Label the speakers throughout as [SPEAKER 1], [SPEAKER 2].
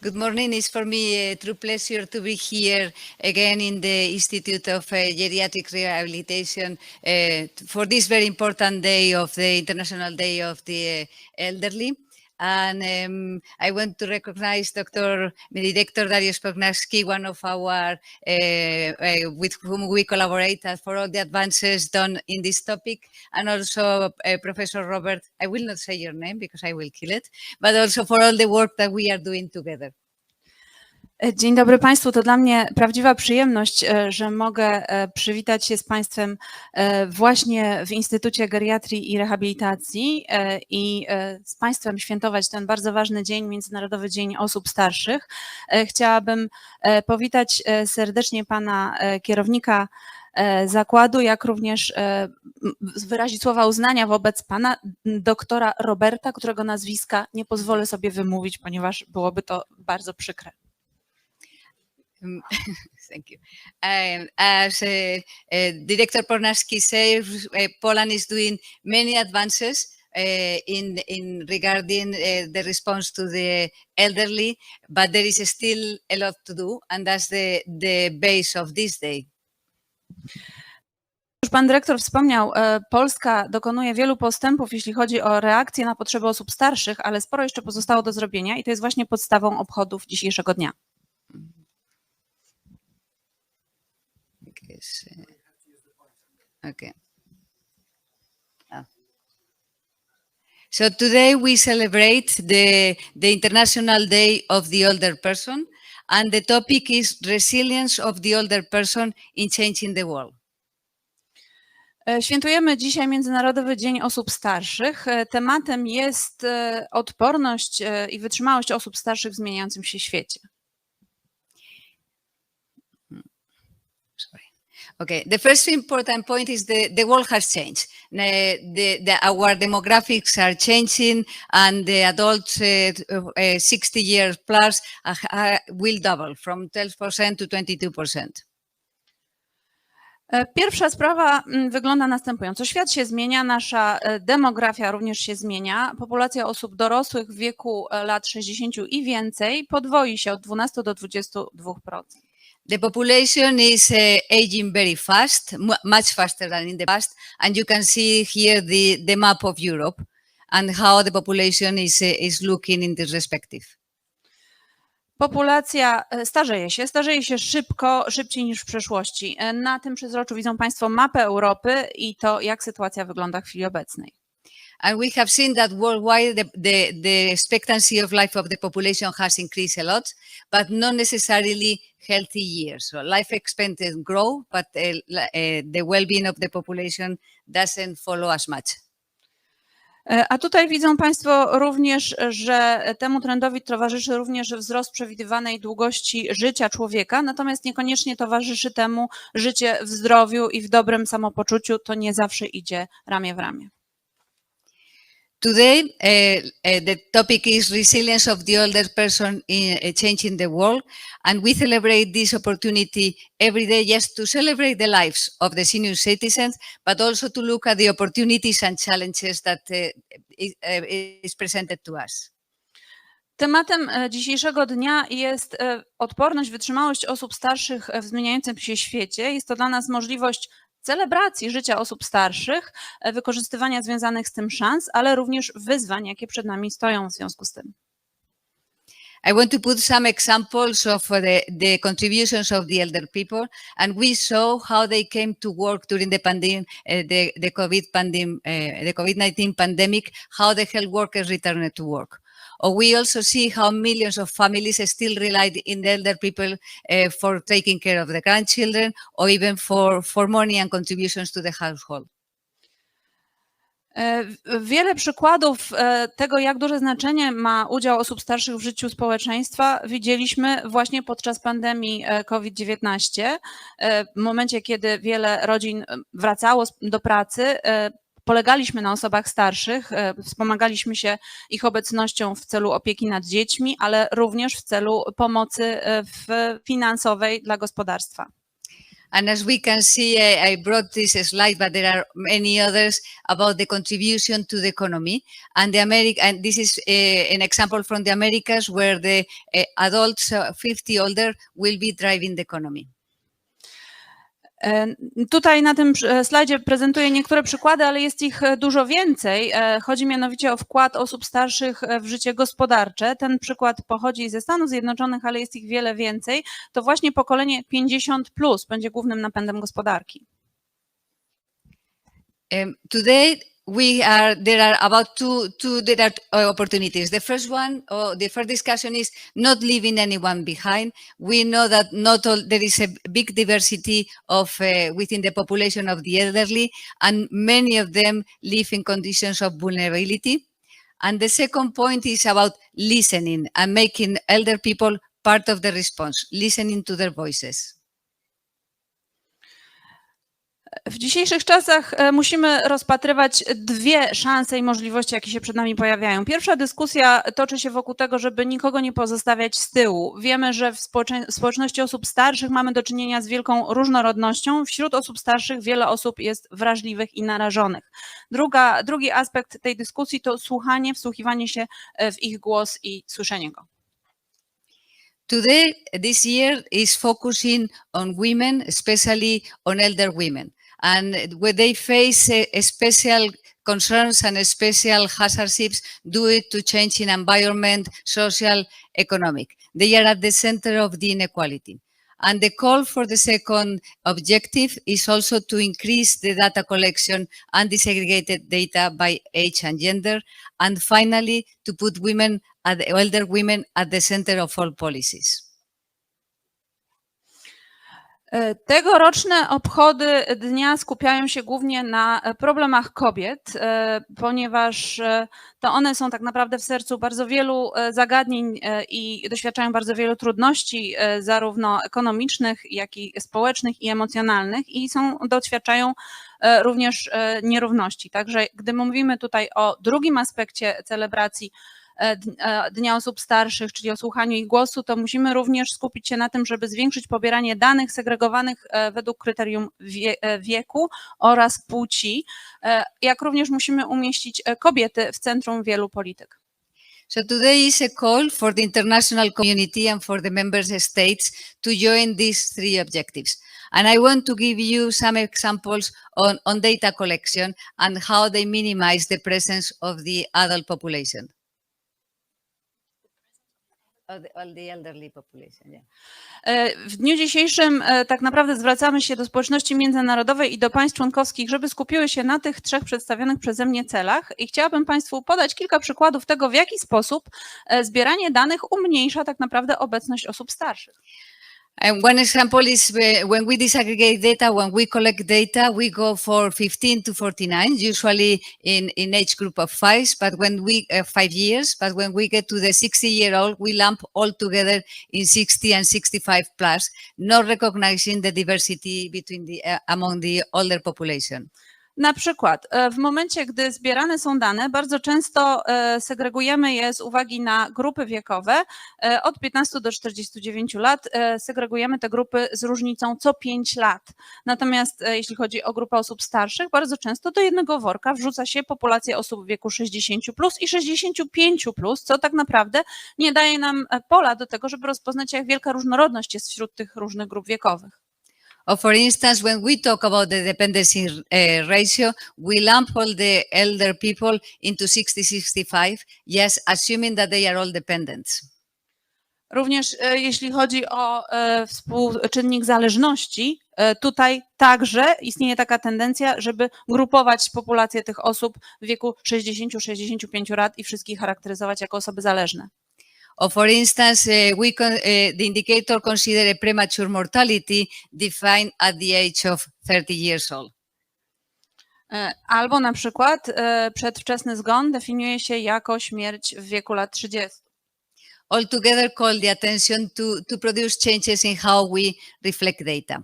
[SPEAKER 1] Good morning. It's for me a true pleasure to be here again in the Institute of uh, Geriatric Rehabilitation uh, for this very important day of the International Day of the uh, Elderly. And um, I want to recognize Dr. Director Darius Pognaski, one of our, uh, uh, with whom we collaborate for all the advances done in this topic, and also uh, Professor Robert, I will not say your name because I will kill it, but also for all the work that we are doing together.
[SPEAKER 2] Dzień dobry Państwu. To dla mnie prawdziwa przyjemność, e, że mogę e, przywitać się z Państwem e, właśnie w Instytucie Geriatrii i Rehabilitacji i z Państwem świętować ten bardzo ważny dzień, Międzynarodowy Dzień Osób Starszych. Chciałabym powitać serdecznie Pana kierownika zakładu, jak również wyrazić słowa uznania wobec Pana doktora Roberta, którego nazwiska nie pozwolę sobie wymówić, ponieważ byłoby to bardzo przykre.
[SPEAKER 1] Um, Thank you. Um, as uh, uh, Director Pornaski said, uh, Poland is doing many advances uh, in in regarding uh, the response to the elderly, but there is still a lot to do, and that's the the base of this day.
[SPEAKER 2] Już pan dyrektor wspomniał, e, Polska dokonuje wielu postępów, jeśli chodzi o reakcję na potrzeby osób starszych, ale sporo jeszcze pozostało do zrobienia i to jest właśnie podstawą obchodów dzisiejszego dnia.
[SPEAKER 1] Yes, uh, Okay. Ah. So today we celebrate the, the International Day of the Older Person, and the topic is resilience of the older person in changing the world.
[SPEAKER 2] E, Świętujemy dzisiaj Międzynarodowy Dzień Osób Starszych. E, Tematem jest e, odporność i wytrzymałość osób starszych w zmieniającym się świecie.
[SPEAKER 1] Okay, the first important point is the, the world has changed. The, the, our demographics are changing, and the adults uh, uh, 60 years plus uh, uh, will double from 12% to 22%.
[SPEAKER 2] E, Pierwsza sprawa mm, wygląda następująco. Świat się zmienia, nasza e, demografia również się zmienia. Populacja osób dorosłych w wieku e, lat 60 i więcej podwoi się od 12 do 22%.
[SPEAKER 1] The population is uh, aging very fast, mu- much faster than in the past, and you can see here the, the map of Europe and how the population is, uh, is looking in this perspective.
[SPEAKER 2] Populacja e, starzeje się, starzeje się szybko, szybciej niż w przeszłości. E, Na tym przezroczu widzą Państwo mapę Europy i to, jak sytuacja wygląda w chwili obecnej.
[SPEAKER 1] And we have seen that worldwide the, the, the expectancy of life of the population has increased a lot, but not necessarily healthy years. So life expectancy grow, but uh, uh, the well-being of the population doesn't follow as much.
[SPEAKER 2] E, A tutaj widzą Państwo również, że temu trendowi towarzyszy również wzrost przewidywanej długości życia człowieka, natomiast niekoniecznie towarzyszy temu życie w zdrowiu i w dobrym samopoczuciu. To nie zawsze idzie ramię w ramię.
[SPEAKER 1] Today, uh, uh, the topic is resilience of the older person in uh, changing the world, and we celebrate this opportunity every day just to celebrate the lives of the senior citizens, but also to look at the opportunities and challenges that is, presented to us.
[SPEAKER 2] Tematem dzisiejszego dnia jest odporność, wytrzymałość osób starszych w zmieniającym się świecie. Jest to dla nas możliwość celebracji życia osób starszych, e, wykorzystywania związanych z tym szans, ale również wyzwań, jakie przed nami stoją w związku z tym.
[SPEAKER 1] I want to put some examples of the, the contributions of the elder people, and we saw how they came to work during the pandemic, uh, the, the COVID pandemic, uh, the COVID-19 pandemic, how the health workers returned to work. Or we also see how millions of families still in the elder people uh, for taking care of the grandchildren, or even for, for money and contributions to the household.
[SPEAKER 2] E, Wiele przykładów e, tego, jak duże znaczenie ma udział osób starszych w życiu społeczeństwa, widzieliśmy właśnie podczas pandemii e, COVID-19. E, W momencie, kiedy wiele rodzin wracało do pracy, polegaliśmy na osobach starszych, e, wspomagaliśmy się ich obecnością w celu opieki nad dziećmi, ale również w celu pomocy e, w finansowej dla gospodarstwa.
[SPEAKER 1] And as we can see, I, brought this slide, but there are many others about the contribution to the economy. And the America, and this is uh, an example from the Americas where the uh, adults uh, 50 older will be driving the economy.
[SPEAKER 2] E, Tutaj na tym przy- slajdzie prezentuję niektóre przykłady, ale jest ich e, dużo więcej. E, Chodzi mianowicie o wkład osób starszych e, w życie gospodarcze. Ten przykład pochodzi ze Stanów Zjednoczonych, ale jest ich wiele więcej. To właśnie pokolenie 50 plus będzie głównym napędem gospodarki.
[SPEAKER 1] Um, today we are there are about two two there are uh, opportunities. The first one, or the first discussion is not leaving anyone behind. We know that not all there is a big diversity of uh, within the population of the elderly, and many of them live in conditions of vulnerability. And the second point is about listening and making elder people part of the response, listening to their voices.
[SPEAKER 2] W dzisiejszych czasach e, musimy rozpatrywać dwie szanse i możliwości, jakie się przed nami pojawiają. Pierwsza dyskusja toczy się wokół tego, żeby nikogo nie pozostawiać z tyłu. Wiemy, że w społeczności osób starszych mamy do czynienia z wielką różnorodnością. Wśród osób starszych wiele osób jest wrażliwych i narażonych. Druga, drugi aspekt tej dyskusji to słuchanie, wsłuchiwanie się e, w ich głos i słyszenie go.
[SPEAKER 1] Today, this year is focusing on women, especially on elder women. And when they face uh, special concerns and special hardships due to changing environment, social, economic, they are at the center of the inequality. And the call for the second objective is also to increase the data collection and disaggregated data by age and gender. And finally, to put women, elder women at the center of all policies.
[SPEAKER 2] E, Tegoroczne obchody dnia skupiają się głównie na e, problemach kobiet, e, ponieważ to one są tak naprawdę w sercu bardzo wielu zagadnień i doświadczają bardzo wielu trudności, zarówno ekonomicznych, jak i społecznych i emocjonalnych, i są, doświadczają również nierówności. Także gdy mówimy tutaj o drugim aspekcie celebracji, Dnia Osób Starszych, czyli o słuchaniu ich głosu, to musimy również skupić się na tym, żeby zwiększyć pobieranie danych segregowanych e, według kryterium wie, e, wieku oraz płci, e, jak również musimy umieścić e, kobiety w centrum wielu polityk.
[SPEAKER 1] So today is a call for the international community and for the member states to join these three objectives. And I want to give you some examples on, on data collection and how they minimize the presence of the adult population. Of the, of the elderly population, yeah.
[SPEAKER 2] E, W dniu dzisiejszym e, tak naprawdę zwracamy się do społeczności międzynarodowej i do państw członkowskich, żeby skupiły się na tych trzech przedstawionych przeze mnie celach i chciałabym Państwu podać kilka przykładów tego, w jaki sposób e, zbieranie danych umniejsza tak naprawdę obecność osób starszych.
[SPEAKER 1] And one example is when we disaggregate data, when we collect data, we go for 15 to 49, usually in, in age group of five, but when we, uh, five years, but when we get to the 60 year old, we lump all together in 60 and 65 plus, not recognizing the diversity between the, uh, among the older population.
[SPEAKER 2] Na przykład e, w momencie, gdy zbierane są dane, bardzo często e, segregujemy je z uwagi na grupy wiekowe. E, Od 15 do 49 lat segregujemy te grupy z różnicą co 5 lat. Natomiast jeśli chodzi o grupę osób starszych, bardzo często do jednego worka wrzuca się populację osób w wieku 60 plus i 65 plus, co tak naprawdę nie daje nam pola do tego, żeby rozpoznać, jak wielka różnorodność jest wśród tych różnych grup wiekowych.
[SPEAKER 1] Or for instance, when we talk about the dependency uh, ratio, we lump all the elder people into 60-65, yes, assuming that they are all dependents.
[SPEAKER 2] Również e, jeśli chodzi o e, współczynnik zależności, e, tutaj także istnieje taka tendencja, żeby grupować populację tych osób w wieku 60-65 lat i wszystkich charakteryzować jako osoby zależne.
[SPEAKER 1] Or for instance, uh, we con- uh, the indicator consider a premature mortality defined at the age of 30 years old.
[SPEAKER 2] E, Albo na przykład e, przedwczesny zgon definiuje się jako śmierć w wieku lat 30.
[SPEAKER 1] Altogether call the attention to, to produce changes in how we reflect data.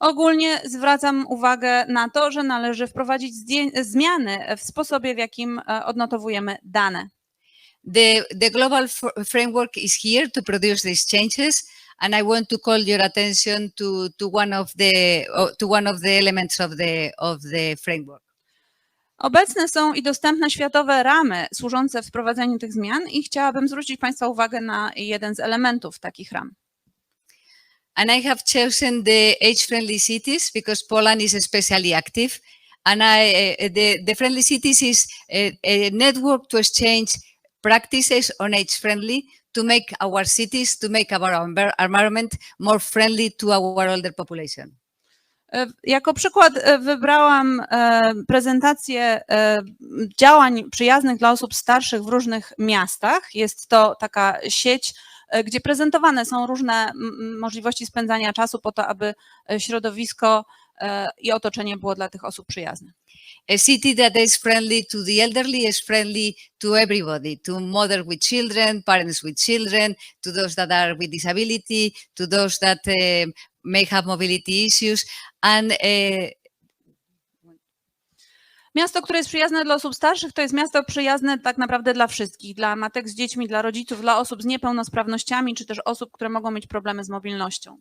[SPEAKER 2] Ogólnie zwracam uwagę na to, że należy wprowadzić zmiany w sposobie, w jakim e, odnotowujemy dane.
[SPEAKER 1] The, the global framework is here to produce these changes. And I want to call your attention to, to one of the to one of the elements of the of the framework.
[SPEAKER 2] Obecne są i dostępne światowe ramy służące wprowadzeniu tych zmian i chciałabym zwrócić Państwa uwagę na jeden z elementów takich ram.
[SPEAKER 1] And I have chosen the age-friendly cities because Poland is especially active. And I, uh, the, the friendly cities is a, a network to exchange practices on age-friendly to make our cities, to make our envir- environment more friendly to our older population.
[SPEAKER 2] E, Jako przykład e, wybrałam e, prezentację działań przyjaznych dla osób starszych w różnych miastach. Jest to taka sieć, gdzie prezentowane są różne możliwości spędzania czasu po to, aby środowisko i otoczenie było dla tych osób przyjazne.
[SPEAKER 1] A city that is friendly to the elderly is friendly to everybody, to mother with children, parents with children, to those that are with disability, to those that um may have mobility issues. And uh,
[SPEAKER 2] Miasto, które jest przyjazne dla osób starszych, to jest miasto przyjazne tak naprawdę dla wszystkich, dla matek z dziećmi, dla rodziców, dla osób z niepełnosprawnościami, czy też osób, które mogą mieć problemy z mobilnością.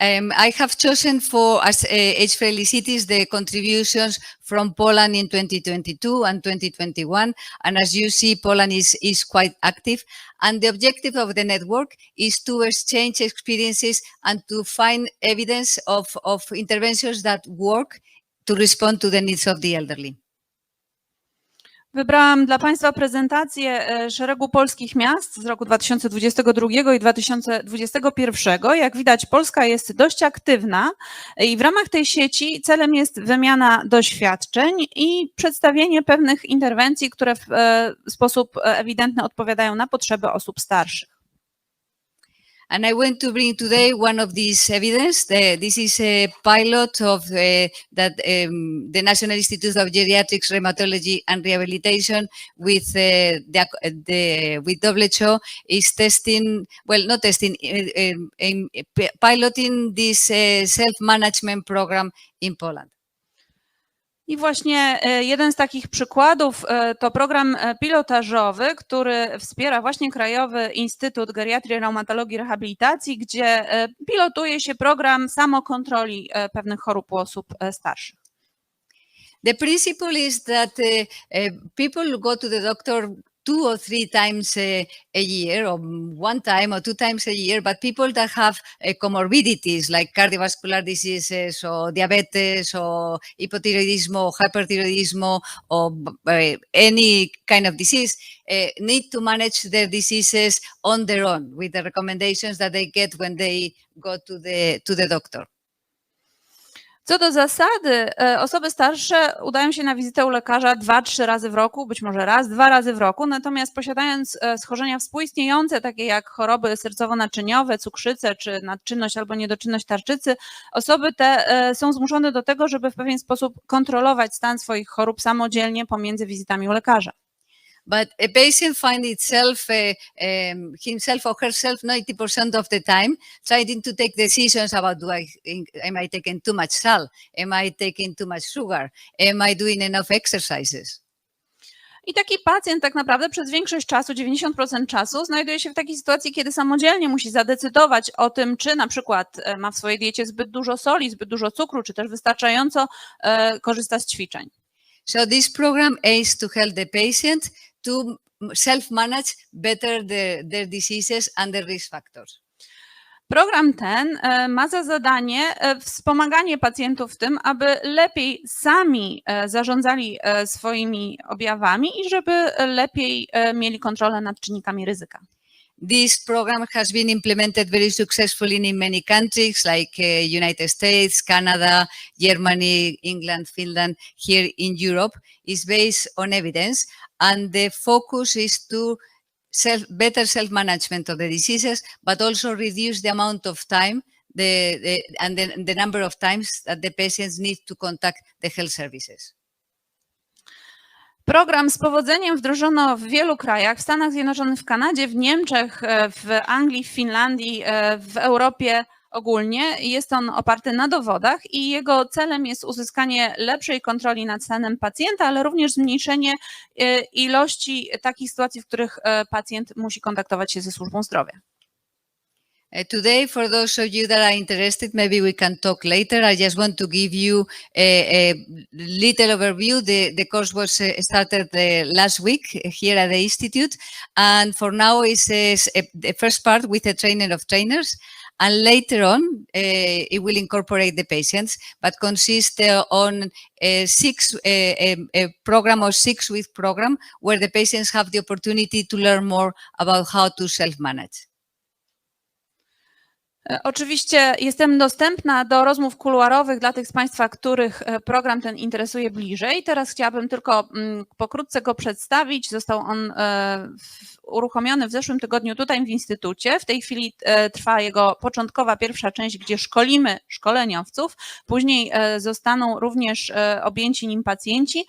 [SPEAKER 1] Um, I have chosen for as uh, age-friendly cities the contributions from Poland in 2022 and 2021. And as you see, Poland is, is quite active. And the objective of the network is to exchange experiences and to find evidence of, of interventions that work to respond to the needs of the elderly.
[SPEAKER 2] Wybrałam dla Państwa prezentację e, szeregu polskich miast z roku 2022 i 2021. Jak widać, Polska jest dość aktywna i w ramach tej sieci celem jest wymiana doświadczeń i przedstawienie pewnych interwencji, które w e, sposób e, ewidentny odpowiadają na potrzeby osób starszych.
[SPEAKER 1] And I want to bring today one of these evidence. The- this is a pilot of uh, that um, the National Institute of Geriatrics, Rheumatology and Rehabilitation with uh, the, the with WHO is testing. Well, not testing, uh, um, um, piloting this uh, self-management program in Poland.
[SPEAKER 2] I właśnie e, jeden z takich przykładów e, to program e, pilotażowy, który wspiera właśnie Krajowy Instytut Geriatrii, Reumatologii i Rehabilitacji, gdzie pilotuje się program samokontroli pewnych chorób u osób starszych.
[SPEAKER 1] The principle is that uh, people go to the doctor two or three times uh, a year, or one time or two times a year, but people that have uh, comorbidities like cardiovascular diseases or diabetes or hypothyroidism or hyperthyroidism or uh, any kind of disease uh, need to manage their diseases on their own with the recommendations that they get when they go to the to the doctor.
[SPEAKER 2] Co do zasady, e, osoby starsze udają się na wizytę u lekarza dwa, trzy razy w roku, być może raz, dwa razy w roku, natomiast posiadając e, schorzenia współistniejące, takie jak choroby sercowo-naczyniowe, cukrzycę czy nadczynność albo niedoczynność tarczycy, osoby te e, są zmuszone do tego, żeby w pewien sposób kontrolować stan swoich chorób samodzielnie pomiędzy wizytami u lekarza.
[SPEAKER 1] But a patient finds itself, uh, um, himself or herself, 90% of the time, trying to take decisions about do I, am I taking too much salt? Am I taking too much sugar? Am I doing enough exercises?
[SPEAKER 2] I taki pacjent tak naprawdę przez większość czasu, 90% czasu, znajduje się w takiej sytuacji, kiedy samodzielnie musi zadecydować o tym, czy na przykład e, ma w swojej diecie zbyt dużo soli, zbyt dużo cukru, czy też wystarczająco e, korzysta z ćwiczeń.
[SPEAKER 1] So this program aims to help the patient to self-manage better the, their diseases and their risk factors.
[SPEAKER 2] Program ten e, ma za zadanie e, wspomaganie pacjentów w tym, aby lepiej sami e, zarządzali swoimi objawami i żeby lepiej mieli kontrolę nad czynnikami ryzyka.
[SPEAKER 1] This program has been implemented very successfully in many countries like uh, United States, Canada, Germany, England, Finland, here in Europe. is based on evidence and the focus is to self, better self-management of the diseases, but also reduce the amount of time the, the, and the, the number of times that the patients need to contact the health services.
[SPEAKER 2] Program z powodzeniem wdrożono w wielu krajach, w Stanach Zjednoczonych, w Kanadzie, w Niemczech, e, w Anglii, w Finlandii, e, w Europie ogólnie. Jest on oparty na dowodach i jego celem jest uzyskanie lepszej kontroli nad stanem pacjenta, ale również zmniejszenie e, ilości takich sytuacji, w których pacjent musi kontaktować się ze służbą zdrowia.
[SPEAKER 1] Uh, today, for those of you that are interested, maybe we can talk later. I just want to give you a, a little overview. The, the course was uh, started uh, last week here at the Institute. And for now, it's uh, the first part with a trainer of trainers. And later on, uh, it will incorporate the patients, but consist uh, on a six a, a program or six week program where the patients have the opportunity to learn more about how to self-manage.
[SPEAKER 2] E, Oczywiście jestem dostępna do rozmów kuluarowych dla tych z Państwa, których e, program ten interesuje bliżej. Teraz chciałabym tylko mm, pokrótce go przedstawić. Został on e, uruchomiony w zeszłym tygodniu tutaj w Instytucie. W tej chwili trwa jego początkowa pierwsza część, gdzie szkolimy szkoleniowców. Później zostaną również objęci nim pacjenci.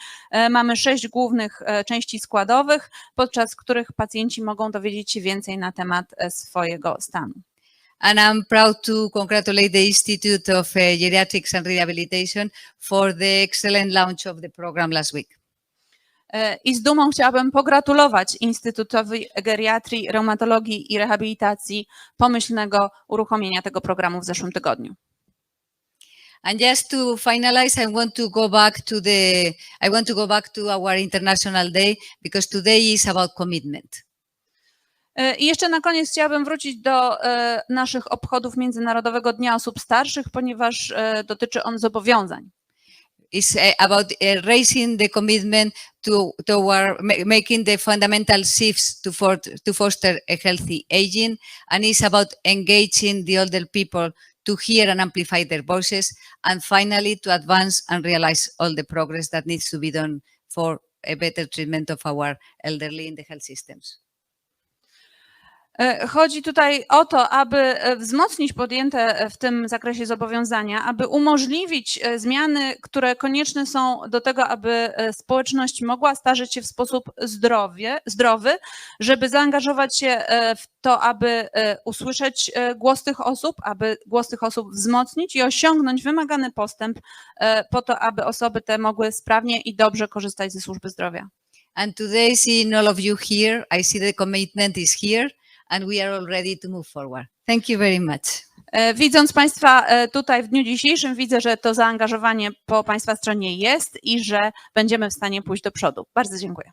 [SPEAKER 2] Mamy sześć głównych części składowych, podczas których pacjenci mogą dowiedzieć się więcej na temat swojego stanu.
[SPEAKER 1] And I'm proud to congratulate the Institute of uh, Geriatrics and Rehabilitation for the excellent launch of the program last week.
[SPEAKER 2] I z dumą chciałabym pogratulować Instytutowi Geriatrii, Reumatologii i Rehabilitacji pomyślnego uruchomienia tego programu w zeszłym tygodniu.
[SPEAKER 1] And just to finalize, I want to go back to the I want to go back to our International Day because today is about commitment.
[SPEAKER 2] E, I jeszcze na koniec chciałabym wrócić do e, naszych obchodów Międzynarodowego Dnia Osób Starszych, ponieważ e, dotyczy on zobowiązań.
[SPEAKER 1] It's about raising the commitment to making the fundamental shifts to, for, to foster a healthy aging, and it's about engaging the older people to hear and amplify their voices, and finally to advance and realize all the progress that needs to be done for a better treatment of our elderly in the health systems.
[SPEAKER 2] E, Chodzi tutaj o to, aby e, wzmocnić podjęte e, w tym zakresie zobowiązania, aby umożliwić zmiany, które konieczne są do tego, aby społeczność mogła starzeć się w sposób zdrowie, zdrowy, żeby zaangażować się w to, aby usłyszeć głos tych osób, aby głos tych osób wzmocnić i osiągnąć wymagany postęp po to, aby osoby te mogły sprawnie i dobrze korzystać ze służby zdrowia.
[SPEAKER 1] And today, seeing all of you here, I see the commitment is here, and we are all ready to move forward. Thank you very much.
[SPEAKER 2] E, Widząc Państwa e, tutaj w dniu dzisiejszym, widzę, że to zaangażowanie po Państwa stronie jest i że będziemy w stanie pójść do przodu. Bardzo dziękuję.